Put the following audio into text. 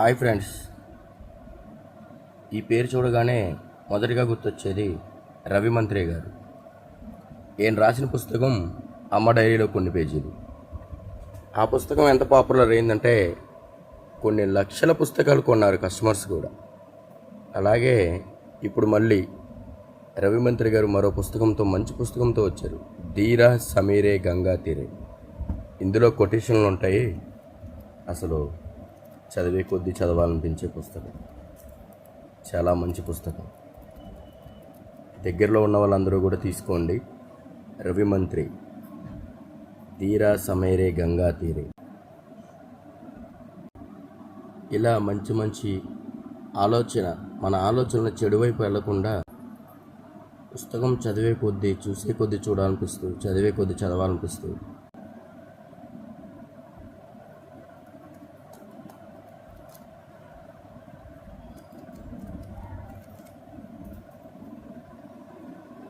Hi friends. ఈ పేరు చూడగానే మొదటిగా గుర్తొచ్చేది రవి మంత్రి గారు. ఈయన రాసిన పుస్తకం అమ్మ డైరీలో కొన్ని పేజీలు. ఆ పుస్తకం ఎంత పాపులర్ అయిందంటే కొన్ని లక్షల పుస్తకాలు కొన్నారు కస్టమర్స్ కూడా. అలాగే ఇప్పుడు మళ్ళీ రవి మంత్రి గారు మరో పుస్తకంతో మంచి పుస్తకంతో వచ్చారు. ధీరా సమీరే గంగా తీరే. ఇందులో కొటేషన్లు ఉంటాయి. అసలు చదివే కొద్దీ చదవాలనిపించే పుస్తకం. చాలా మంచి పుస్తకం. దగ్గరలో ఉన్న వాళ్ళందరూ కూడా తీసుకోండి. రవి మంత్రి తీరా సమేరే గంగా తీరే. ఇలా మంచి మంచి ఆలోచన మన ఆలోచనలు చెడువైపు వెళ్ళకుండా పుస్తకం చదివే కొద్దీ చూసే కొద్దీ చూడాలనిపిస్తూ చదివే కొద్దీ చదవాలనిపిస్తూ